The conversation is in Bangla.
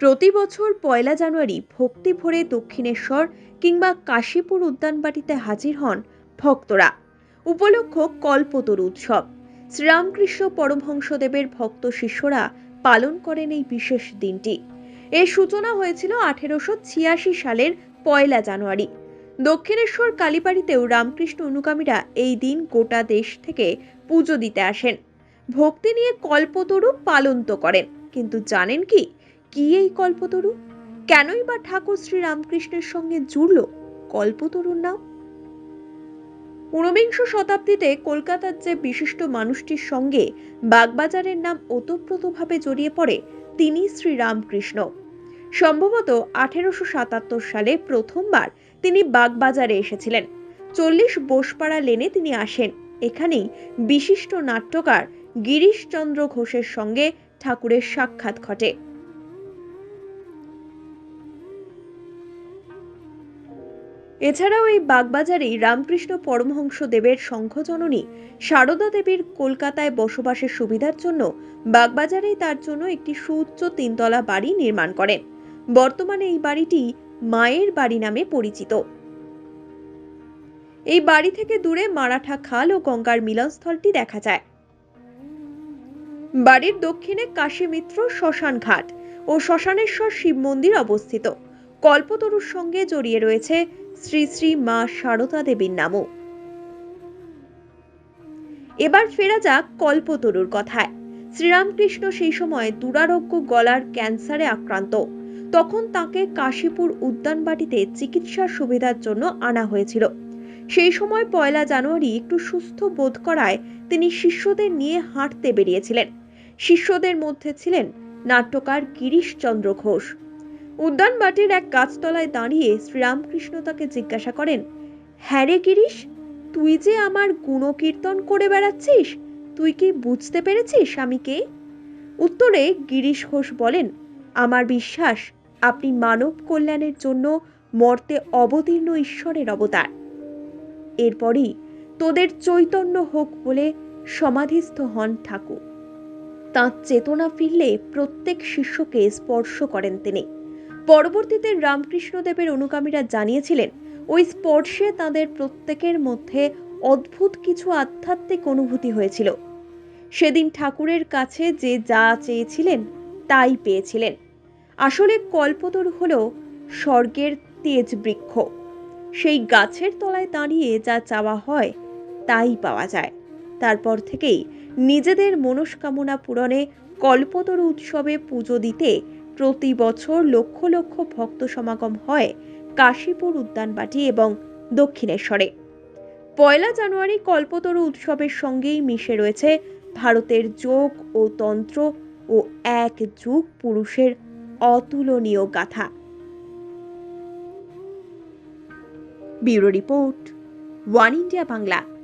প্রতি বছর পয়লা জানুয়ারি ভক্তি ভরে দক্ষিণেশ্বর কিংবা কাশীপুর উদ্যানবাটিতে হাজির হন ভক্তরা। উপলক্ষ কল্পতরু উৎসব। শ্রীরামকৃষ্ণ পরমহংসদেবের ভক্ত শিষ্যরা পালন করেন এই বিশেষ দিনটি। এর সূচনা হয়েছিল আঠেরোশো ছিয়াশি সালের পয়লা জানুয়ারি। দক্ষিণেশ্বর কালীবাড়িতেও রামকৃষ্ণ অনুগামীরা এই দিন গোটা দেশ থেকে পুজো দিতে আসেন। ভক্তি নিয়ে কল্পতরু পালন তো করেন, কিন্তু জানেন কি? কি এই কল্পতরু? কেনই বা ঠাকুর শ্রী রামকৃষ্ণের সঙ্গে জুড়ল কল্পতরুর নাম? ঊনবিংশ শতাব্দীতে কলকাতার যে বিশিষ্ট মানুষটির সঙ্গে বাগবাজারের নাম ওতপ্রোতভাবে জড়িয়ে পড়ে তিনি শ্রী রামকৃষ্ণ সম্ভবত আঠেরোশো সাতাত্তর সালে প্রথমবার তিনি বাগবাজারে এসেছিলেন। চল্লিশ বোসপাড়া লেনে তিনি আসেন। এখানেই বিশিষ্ট নাট্যকার গিরিশচন্দ্র ঘোষের সঙ্গে ঠাকুরের সাক্ষাৎ ঘটে। এছাড়াও এই বাগবাজারেই রামকৃষ্ণ পরমহংস দেবের শঙ্খজননী সারদা দেবীর কলকাতায় বসবাসের সুবিধার জন্য বাগবাজারেই তার জন্য একটি সুউচ্চ তিনতলা বাড়ি নির্মাণ করেন বর্তমানে এই বাড়িটি মায়ের বাড়ি নামে পরিচিত। এই বাড়ি থেকে দূরে মারাঠা খাল ও গঙ্গার মিলনস্থলটি দেখা যায়। বাড়ির দক্ষিণে কাশীমিত্র শ্মশান ঘাট ও শ্মশানেশ্বর শিব মন্দির অবস্থিত। কল্পতরুর সঙ্গে জড়িয়ে রয়েছে শ্রী শ্রী মা সারদা দেবীর নামও। এবার ফেরা যাক কল্পতরুর কথায়। শ্রীরামকৃষ্ণ সেই সময় দুরারোগ্য গলার ক্যান্সারে আক্রান্ত। তখন তাকে কাশীপুর উদ্যানবাটিতে চিকিৎসার সুবিধার জন্য আনা হয়েছিল। সেই সময় পয়লা জানুয়ারি একটু সুস্থ বোধ করায় তিনি শিষ্যদের নিয়ে হাঁটতে বেরিয়েছিলেন। শিষ্যদের মধ্যে ছিলেন নাট্যকার গিরিশচন্দ্র ঘোষ। উদ্যানবাটির এক গাছতলায় দাঁড়িয়ে শ্রীরামকৃষ্ণ তাকে জিজ্ঞাসা করেন হ্যাঁ রে গিরিশ, তুই যে আমার গুণকীর্তন করে বেড়াচ্ছিস, তুই কি বুঝতে পেরেছিস আমি কে? উত্তরে গিরিশ ঘোষ বলেন, আমার বিশ্বাস, আপনি মানব কল্যাণের জন্য মর্তে অবতীর্ণ ঈশ্বরের অবতার। এরপরই তোদের চৈতন্য হোক বলে সমাধিস্থ হন ঠাকুর। তাঁর চেতনা ফিরলে প্রত্যেক শিষ্যকে স্পর্শ করেন তিনি। পরবর্তীতে রামকৃষ্ণদেবের অনুগামীরা জানিয়েছিলেন, ওই স্পর্শে তাদের প্রত্যেকের মধ্যে অদ্ভুত কিছু আধ্যাত্মিক অনুভূতি হয়েছিল। সেদিন ঠাকুরের কাছে যে যা চেয়েছিলেন, তাই পেয়েছিলেন। আসলে কল্পতরু হল স্বর্গের তেজ বৃক্ষ সেই গাছের তলায় দাঁড়িয়ে যা চাওয়া হয়, তাই পাওয়া যায়। তারপর থেকেই নিজেদের মনস্কামনা পূরণে কল্পতরু উৎসবে পুজো দিতে প্রতি বছর লক্ষ লক্ষ ভক্ত সমাগম হয় কাশীপুর উদ্যানবাটি এবং দক্ষিণেশ্বরে। পয়লা জানুয়ারি কল্পতরু উৎসবের সঙ্গেই মিশে রয়েছে ভারতের যোগ ও তন্ত্র ও এক যুগ পুরুষের অতুলনীয় গাথা। Bureau report, one India Bangla.